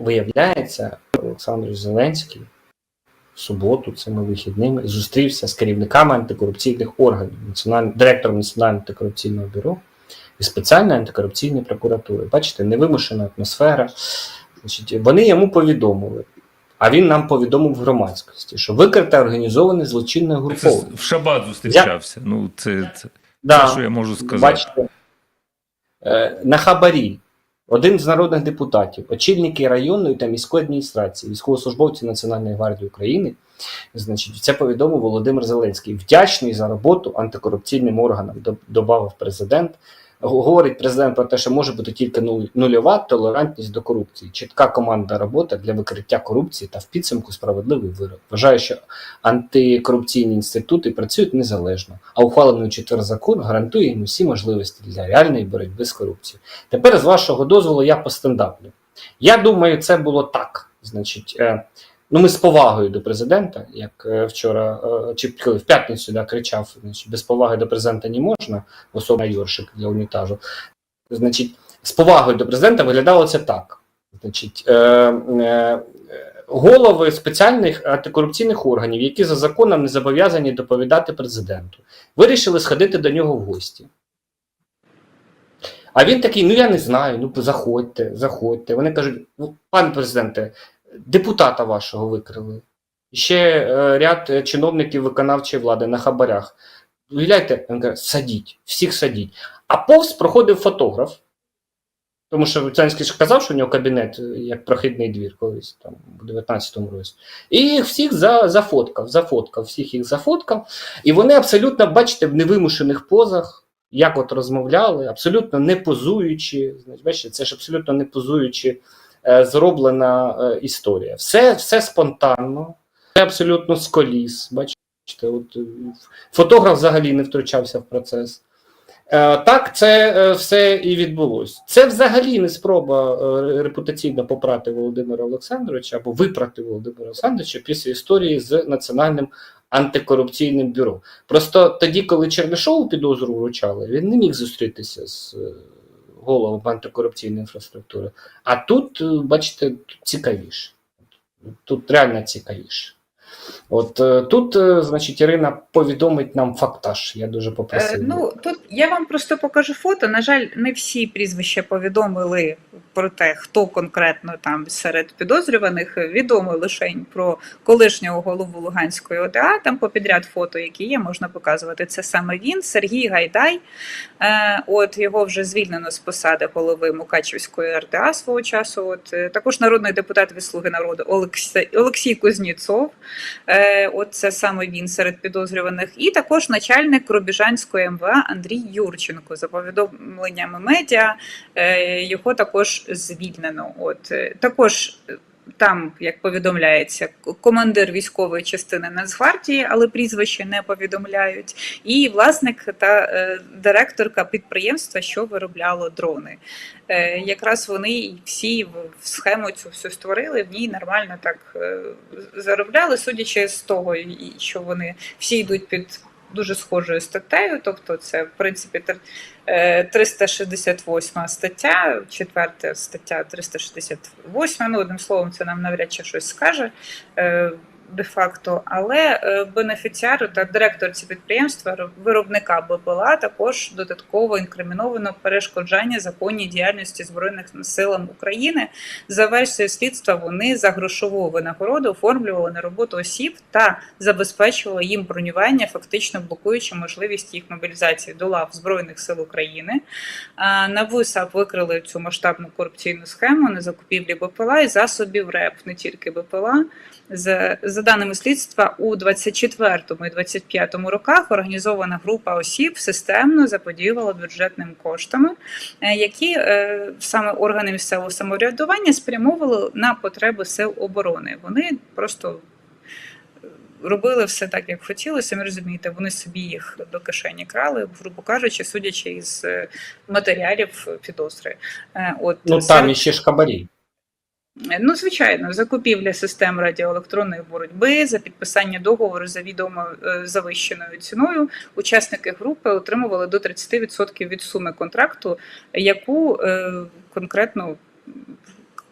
виявляється, Олександр Зеленський в суботу, цими вихідними, зустрівся з керівниками антикорупційних органів, національним директором Національного антикорупційного бюро і спеціальної антикорупційної прокуратури. Бачите, невимушена атмосфера. Значить, вони йому повідомили, а він нам повідомив в громадськості, що викрите організоване злочинне груповання. в Шабат зустрічався. Ну, це, це, Да. це що я можу сказати. Бачите, е, на хабарі один з народних депутатів, очільники районної та міської адміністрації, військовослужбовці Національної гвардії України, значить, це повідомив Володимир Зеленський. Вдячний за роботу антикорупційним органам, до- додав президент. Говорить президент про те, що може бути тільки нульова толерантність до корупції, чітка командна робота для викриття корупції та в підсумку справедливий вирок. Вважаю, що антикорупційні інститути працюють незалежно, а ухвалений четвер закон гарантує їм усі можливості для реальної боротьби з корупцією. Тепер, з вашого дозволу, я по стендаплю. Я думаю, це було так. Значить, е, ну ми з повагою до президента, як е, вчора, е, чи в п'ятницю да, кричав, без поваги до президента не можна, особливо Йоршик для унітажу. Значить, з повагою до президента виглядало це так. Значить, е, голови спеціальних антикорупційних органів, які за законом не зобов'язані доповідати президенту, вирішили сходити до нього в гості. А він такий: ну я не знаю, ну заходьте, заходьте. Вони кажуть: ну, пане президенте, депутата вашого викрили. Ще е, ряд е, чиновників виконавчої влади на хабарях. Уявляєте, він каже, садіть, всіх садіть. А повз проходив фотограф. Тому що Зеленський ж казав, що у нього кабінет е, як прохідний двір колись там у 19-му році. І їх всіх за, зафоткав, зафоткав, всіх їх зафоткав. І вони абсолютно, бачите, в невимушених позах, як от розмовляли, абсолютно не позуючи. Бачите, це ж абсолютно не позуючи зроблена е, історія. Все, все спонтанно, все абсолютно з коліс. Бачите, от, е, фотограф взагалі не втручався в процес. Е, Так, це е, все і відбулося. Це взагалі не спроба е, репутаційно попрати Володимира Олександровича або випрати Володимира Олександровича після історії з Національним антикорупційним бюро. Просто тоді, коли Чернишову підозру вручали, він не міг зустрітися з головом антикорупційної інфраструктури. А тут, е, бачите, цікавіше. Тут реально цікавіше. От е, тут, е, значить, Ірина повідомить нам фактаж. Я дуже Е, попросив. Ну тут я вам просто покажу фото. На жаль, не всі прізвища повідомили про те, хто конкретно там серед підозрюваних. Відомо лише про колишнього голову Луганської ОДА. Там попідряд фото, які є, можна показувати. Це саме він, Сергій Гайдай. Е, От його вже звільнено з посади голови Мукачівської РДА свого часу. От е, також народний депутат від Слуги народу Олексій, Олексій Кузніцов. Е, От це саме він серед підозрюваних, і також начальник Рубіжанської МВА Андрій Юрченко. За повідомленнями медіа е, його також звільнено. От е, також. Там, як повідомляється, командир військової частини Нацгвардії, але прізвище не повідомляють, і власник та е, директорка підприємства, що виробляло дрони. Е, якраз вони всі в схему цю всю створили, в ній нормально так е, заробляли, судячи з того, що вони всі йдуть під дуже схожою статтею, тобто це в принципі тр- е, 368 стаття, четверта стаття 368, ну одним словом, це нам навряд чи щось скаже. Де-факто, але е, бенефіціару та директорці підприємства ро- виробника БПЛА також додатково інкриміновано перешкоджання законній діяльності збройних силам України. За версією слідства вони за грошову винагороду оформлювали на роботу осіб та забезпечували їм бронювання, фактично блокуючи можливість їх мобілізації до лав збройних сил України. На ВИСАП викрили цю масштабну корупційну схему на закупівлі БПЛА і засобів РЕП, не тільки БПЛА. За, за даними слідства, у 24 і 25 роках організована група осіб системно заподіювала бюджетними коштами, е, які е, саме органи місцевого самоврядування спрямовували на потреби сил оборони. Вони просто е, робили все так, як хотіли. Самі розумієте, вони собі їх до кишені крали, грубо кажучи, судячи із матеріалів підозри. От Ну серед- іще ж хабарі. Ну, звичайно, закупівля систем радіоелектронної боротьби за підписання договору за відомо е, завищеною ціною. Учасники групи отримували до 30% від суми контракту, яку е, конкретно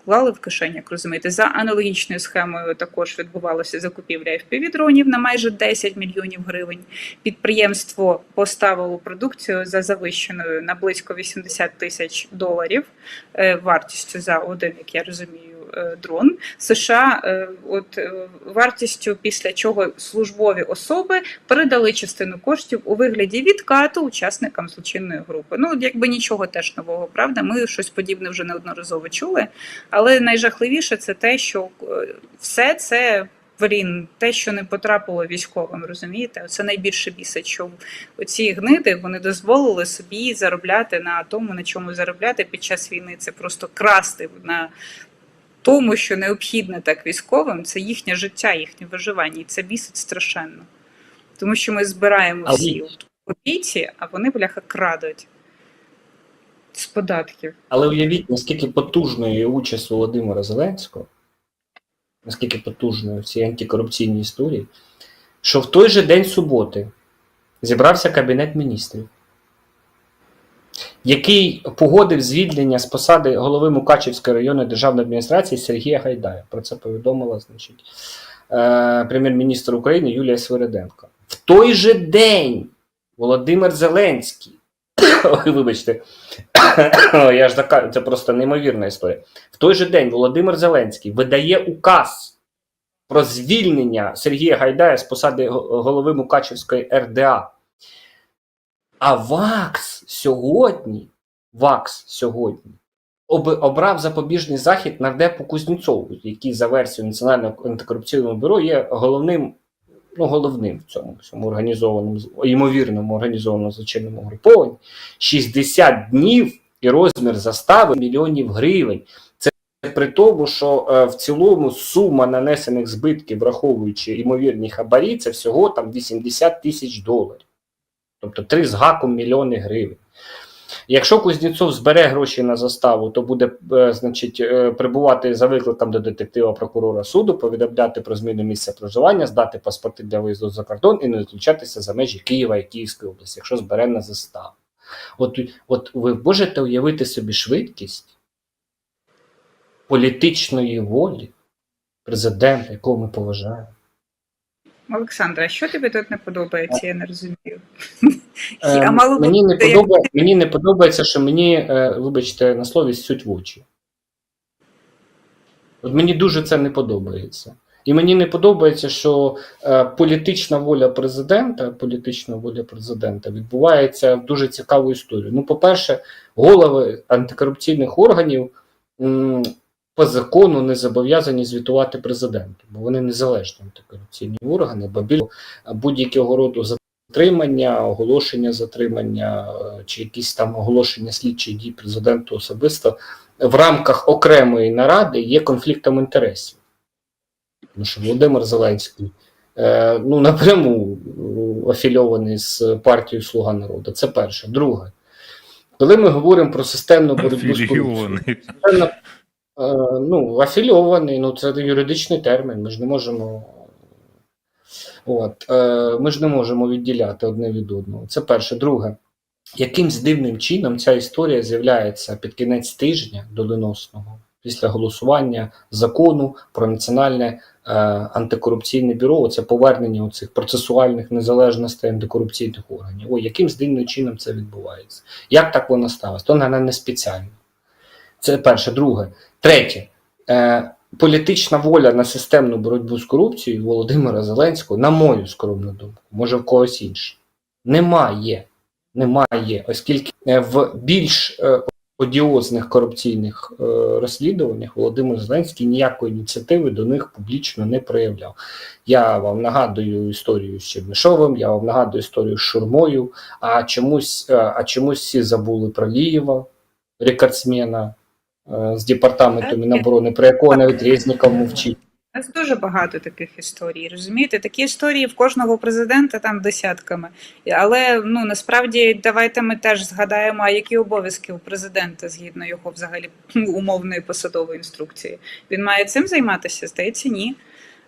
клали в кишені, як розумієте. За аналогічною схемою також відбувалася закупівля FPV-дронів на майже 10 мільйонів гривень. Підприємство поставило продукцію за завищеною на близько 80 тисяч доларів е, вартістю за один, як я розумію, дрон. США е, от е, вартістю, після чого службові особи передали частину коштів у вигляді відкату учасникам злочинної групи. Ну, якби нічого теж нового, правда. Ми щось подібне вже неодноразово чули. Але найжахливіше це те, що е, все це. Блін, те, що не потрапило військовим, розумієте? Це найбільше бісить, що оці гниди вони дозволили собі заробляти на тому, на чому заробляти під час війни. Це просто красти на тому, що необхідне так військовим, це їхнє життя, їхнє виживання, і це бісить страшенно. Тому що ми збираємо всі от копійці, а вони, бляха, крадуть з податків. Але уявіть, наскільки потужною є участь Володимира Зеленського, наскільки потужною в цій антикорупційній історії, що в той же день суботи зібрався Кабінет міністрів, який погодив звільнення з посади голови Мукачівської районної державної адміністрації Сергія Гайдая. Про це повідомила значить, е, прем'єр-міністр України Юлія Свириденко. В той же день Володимир Зеленський. Ой, вибачте, я ж закажу, це просто неймовірна історія. В той же день Володимир Зеленський видає указ про звільнення Сергія Гайдая з посади голови Мукачівської РДА. А ВАКС сьогодні, ВАКС сьогодні об- обрав запобіжний захід нардепу Кузнєцову, який за версією Національного антикорупційного бюро є головним, ну, головним в цьому всьому організованому, ймовірному організованому злочинному групованні. 60 днів і розмір застави мільйонів гривень. Це при тому, що е, в цілому сума нанесених збитків, враховуючи ймовірні хабарі, це всього там 80 тисяч доларів. Тобто 3 з гаком мільйони гривень. Якщо Кузнєцов збере гроші на заставу, то буде е, значить, е, прибувати за викликом до детектива прокурора суду, повідомляти про зміну місця проживання, здати паспорти для виїзду за кордон і не відлучатися за межі Києва і Київської області, якщо збере на заставу. От, от ви можете уявити собі швидкість політичної волі президента, якого ми поважаємо. Олександра, а що тобі тут не подобається? Я не розумію. Е, мало мені, не як- подобає, мені не подобається, що мені, е, вибачте, на слові сють в очі. От мені дуже це не подобається. І мені не подобається, що е, політична воля президента, політична воля президента відбувається в дуже цікаву історію. Ну, по-перше, голови антикорупційних органів м, по закону не зобов'язані звітувати президенту, бо вони незалежні антикорупційні органи, бо будь-якого роду затримання, оголошення затримання е, чи якісь там оголошення слідчих дій президенту особисто в рамках окремої наради є конфліктом інтересів. Тому що Володимир Зеленський е, ну, напряму е, афільований з партією Слуга народу. Це перше. Друге, коли ми говоримо про системну боротьбу з корупцією, Афілійований. Е, ну, афільований, ну це юридичний термін. Ми ж не можемо. От, е, ми ж не можемо відділяти одне від одного. Це перше. Друге, якимсь дивним чином ця історія з'являється під кінець тижня доленосного після голосування закону про національне е, антикорупційне бюро. Це повернення цих процесуальних незалежностей антикорупційних органів. Ой, якимсь дивним чином це відбувається. Як так воно сталося? То не, не спеціально. Це перше. Друге. Третє. Е, політична воля на системну боротьбу з корупцією Володимира Зеленського, на мою скромну думку, може в когось інше. Немає. Немає, оскільки е, в більш е, одіозних корупційних е, розслідуваннях Володимир Зеленський ніякої ініціативи до них публічно не проявляв. Я вам нагадую історію з Чернишовим, я вам нагадую історію з Шурмою, а чомусь, а чомусь всі забули про Лієва, рекордсмена з департаменту Міноборони, про якого навіть Резніков мовчить. У нас дуже багато таких історій. Розумієте, такі історії в кожного президента там десятками. Але ну насправді давайте ми теж згадаємо, а які обов'язки у президента згідно його взагалі умовної посадової інструкції. Він має цим займатися? Здається, ні.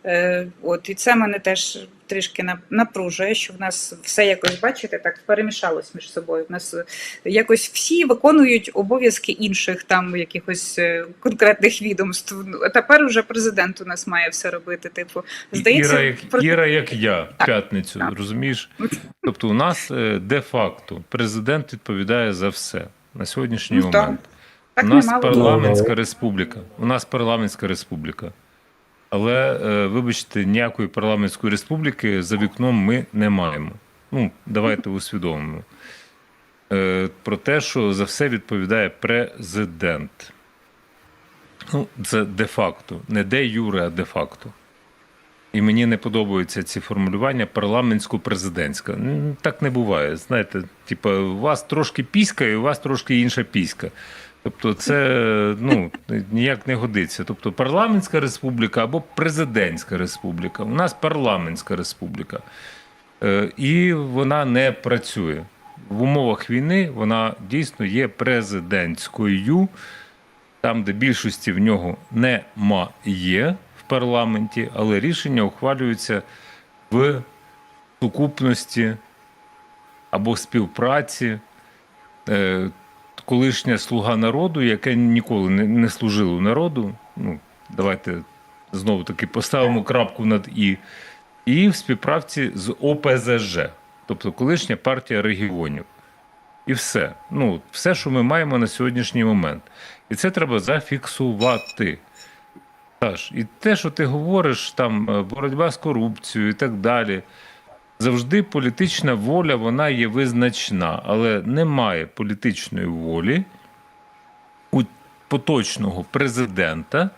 Е, От і це мене теж трішки на- напружує, що в нас все якось, бачите, так перемішалось між собою. В нас е, якось всі виконують обов'язки інших там якихось е, конкретних відомств. Ну, А тепер уже президент у нас має все робити. Типу, здається, Іра, як, про- Іра, як я, в п'ятницю, Так. розумієш? Тобто, у нас де-факто президент відповідає за все на сьогоднішній Ну, момент. так у нас парламентська республіка. У нас парламентська республіка. Але, е, вибачте, ніякої парламентської республіки за вікном ми не маємо. Ну, давайте усвідомимо. Е, про те, що за все відповідає президент. Ну, це де-факто. Не де юре, а де-факто. І мені не подобаються ці формулювання парламентсько-президентська. Так не буває. Знаєте, типу, у вас трошки піська, і у вас трошки інша піська. Тобто, це ну, ніяк не годиться. Тобто, парламентська республіка або президентська республіка. У нас парламентська республіка. Е, І вона не працює. В умовах війни вона дійсно є президентською, там, де більшості в нього немає в парламенті, але рішення ухвалюються в сукупності або співпраці. Колишня слуга народу, яке ніколи не, не служило народу. Ну, давайте знову таки поставимо крапку над і, і в співпраці з ОПЗЖ, тобто колишня партія регіонів. І все. Ну, все, що ми маємо на сьогоднішній момент. І це треба зафіксувати. Саш, і те, що ти говориш, там е, боротьба з корупцією і так далі. Завжди політична воля вона є визначна, але немає політичної волі у поточного президента.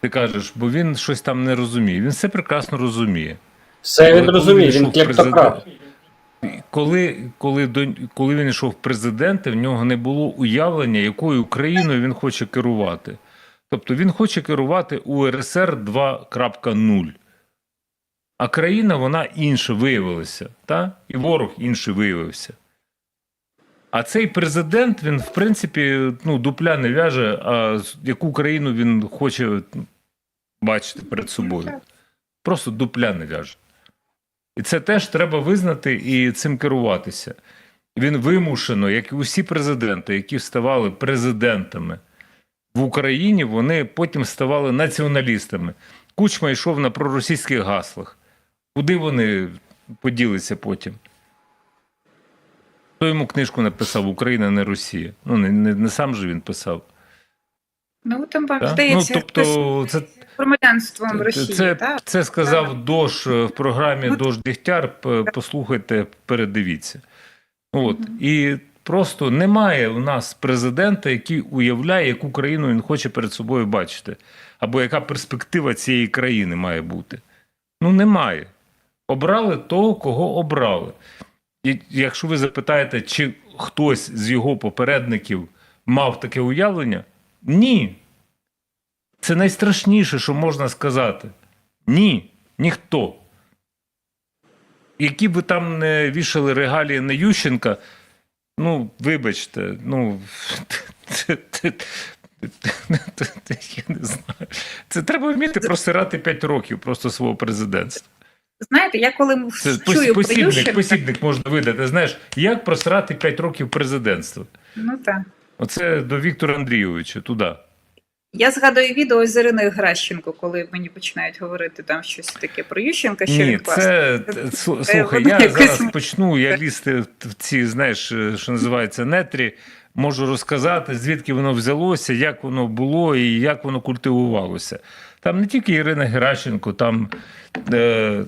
Ти кажеш, бо він щось там не розуміє. Він все прекрасно розуміє. Все Але він розуміє, він клептократ. Коли, коли, до, коли він йшов президенти, в нього не було уявлення, якою Україною він хоче керувати. Тобто він хоче керувати УРСР 2.0. А країна вона інша виявилася, та? і ворог інший виявився. А цей президент, він, в принципі, ну, дупля не в'яже, а яку країну він хоче ну, бачити перед собою. Просто дупля не в'яже. І це теж треба визнати і цим керуватися. Він вимушено, як і усі президенти, які ставали президентами в Україні, вони потім ставали націоналістами. Кучма йшов на проросійських гаслах. Куди вони поділися потім? Хто йому книжку написав Україна не Росія? Ну, не, не, не сам же він писав. Ну там Так? здається, ну, тобто, це, громадянством Росії. це, так? це сказав Дош е, в програмі Ну, Дош Дігтяр. Послухайте, передивіться. От. Мгм. І просто немає у нас президента, який уявляє, яку країну він хоче перед собою бачити, або яка перспектива цієї країни має бути. Ну, немає. Обрали того, кого обрали. І якщо ви запитаєте, чи хтось з його попередників мав таке уявлення, ні. Це найстрашніше, що можна сказати. Ні, ніхто. Які б ви там не вішали регалії на Ющенка, ну, вибачте, ну. Я не знаю. Це треба вміти просирати 5 років просто свого президентства. Знаєте, я коли Це чую про посібник, Ющенка, посібник можна видати. Знаєш, як просирати 5 років президентства? ну так. Оце до Віктора Андрійовича, туди. Я згадую відео з Іриною Гращенко, коли мені починають говорити там щось таке про Ющенка, що Ні, він класний. це слухай, я зараз почну. Я лізти в ці, знаєш, е, що називається нетрі. Можу розказати, звідки воно взялося, як воно було і як воно культивувалося. Там не тільки Ірина Геращенко, там е,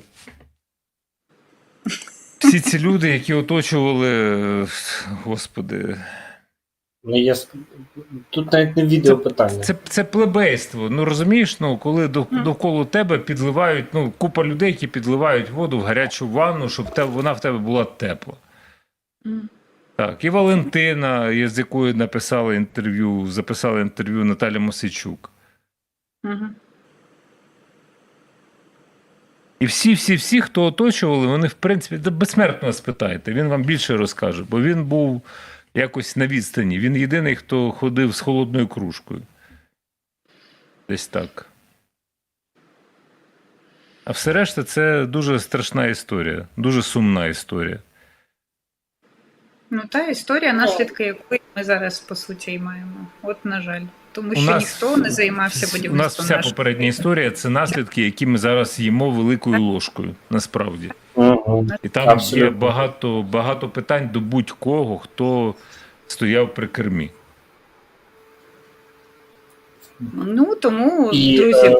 всі ці люди, які оточували, господи, Ну, с- Тут навіть не відео питання. Це, це плебейство. Ну розумієш, ну коли Мгм. довкола тебе підливають, ну купа людей, які підливають воду в гарячу ванну, щоб те, вона в тебе була тепла. Так, і Валентина, з якою написали інтерв'ю, записала інтерв'ю Наталя Мосичук. Мгм. І всі, всі, всі, хто оточували, вони, в принципі, да безсмертно спитайте, він вам більше розкаже, бо він був якось на відстані. Він єдиний, хто ходив з холодною кружкою. Десь так. А все решта це дуже страшна історія, дуже сумна історія. Ну та історія, наслідки якої ми зараз по суті і маємо. От на жаль, тому що нас ніхто не займався У нас вся нашої попередня історія це наслідки, які ми зараз їмо великою ложкою, насправді. І там Абсолютно. є багато, багато питань до будь-кого, хто стояв при кермі. Ну тому, І, друзі, е,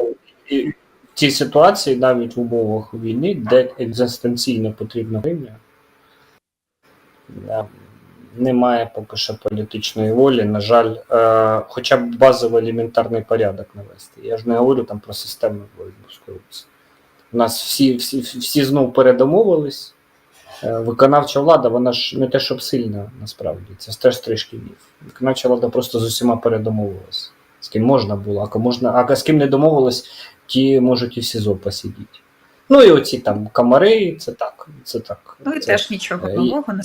і в цій ситуації, навіть в умовах війни, де екзистенційно потрібна гривня, немає поки що політичної волі. На жаль, е, хоча б базовий елементарний порядок навести. Я ж не говорю там про системну боротьбу з корупцією. У нас всі, всі, всі знов передомовились. Е, Виконавча влада, вона ж не те, щоб сильна насправді. Це теж трішки міф. Виконавча влада просто з усіма передомовилась. З ким можна було, а, можна, а з ким не домовились, ті можуть і в СІЗО посидіти. Ну і оці там комари, це так. Це так. ну і це, теж нічого е, нового не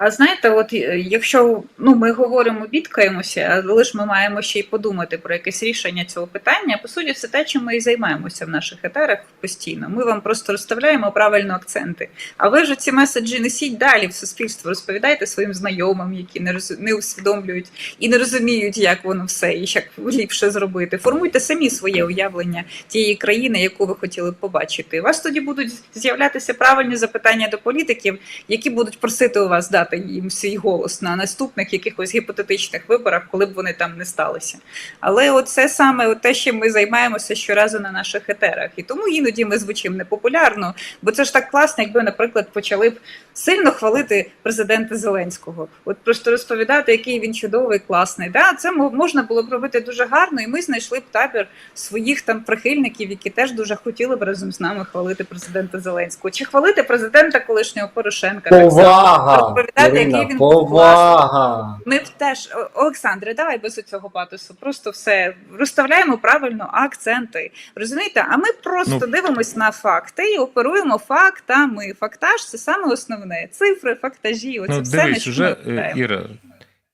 А знаєте, от е, якщо ну ми говоримо, бідкаємося, але ж ми маємо ще й подумати про якесь рішення цього питання. По суті, це те, чим ми і займаємося в наших етерах постійно. Ми вам просто розставляємо правильно акценти. А ви ж ці меседжі несіть далі в суспільство, розповідайте своїм знайомим, які не роз... не усвідомлюють і не розуміють, як воно все і як ліпше зробити. Формуйте самі своє уявлення тієї країни, яку ви хотіли б побачити. У вас тоді будуть з'являтися правильні запитання до політиків, які будуть просити у вас дати їм свій голос на наступних якихось гіпотетичних виборах, коли б вони там не сталися. Але оце саме те, чим ми займаємося щоразу на наших етерах. І тому іноді ми звучимо непопулярно, бо це ж так класно, якби, наприклад, почали б сильно хвалити президента Зеленського. От просто розповідати, який він чудовий, класний. Да, це мо- можна було б робити дуже гарно, і ми знайшли б табір своїх там прихильників, які теж дуже хотіли б разом з нами хвалити президента Зеленського. Чи хвалити президента колишнього Порошенка? так само. Ірина, який він повага! Ми б теж, Олександре, давай без цього патосу. Просто все розставляємо правильно акценти. Розумієте? А ми просто Ну. дивимось на факти і оперуємо фактами. Фактаж це саме основне. Цифри, фактажі. Оце Ну, все дивись, ми е. Іра,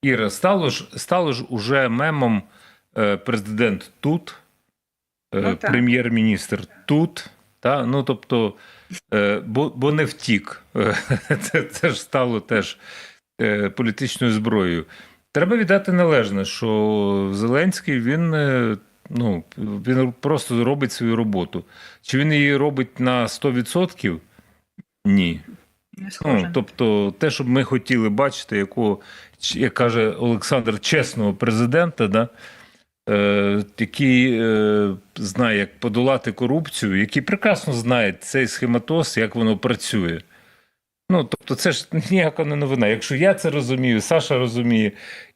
Іра, стало ж, стало ж уже мемом е, президент тут, е, Ну, прем'єр-міністр тут. Та? Ну, тобто, е, бо, бо не втік. Е, Це, це ж стало теж е, політичною зброєю. Треба віддати належне, що Зеленський він, ну, він просто робить свою роботу. Чи він її робить на 100%? Ні. Не. Ну, тобто, те, щоб ми хотіли бачити, якого, як каже Олександр, чесного президента, да, який е, знає, як подолати корупцію, який прекрасно знає цей схематоз, як воно працює. Ну, тобто, це ж ніяка не новина. Якщо я це розумію, Саша розуміє,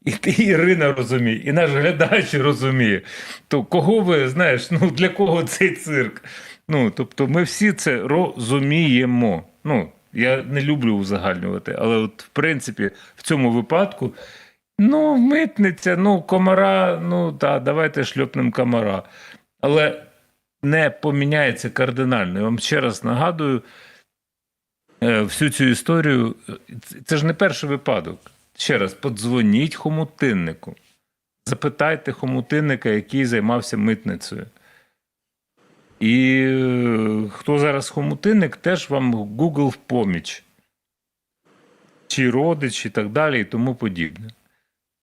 і ти, Ірина розуміє, і наш глядач розуміє, то кого ви знаєш, ну для кого цей цирк? Ну, тобто, ми всі це розуміємо. Ну, я не люблю узагальнювати, але от в принципі в цьому випадку, ну, митниця, ну, комара, ну так, давайте шльопнемо комара. Але не поміняється кардинально. Я вам ще раз нагадую е, всю цю історію. Це- ж не перший випадок. Ще раз, подзвоніть хомутиннику. Запитайте хомутинника, який займався митницею. І е, хто зараз хомутинник, теж вам Google в поміч. Чи родич, і так далі, і тому подібне.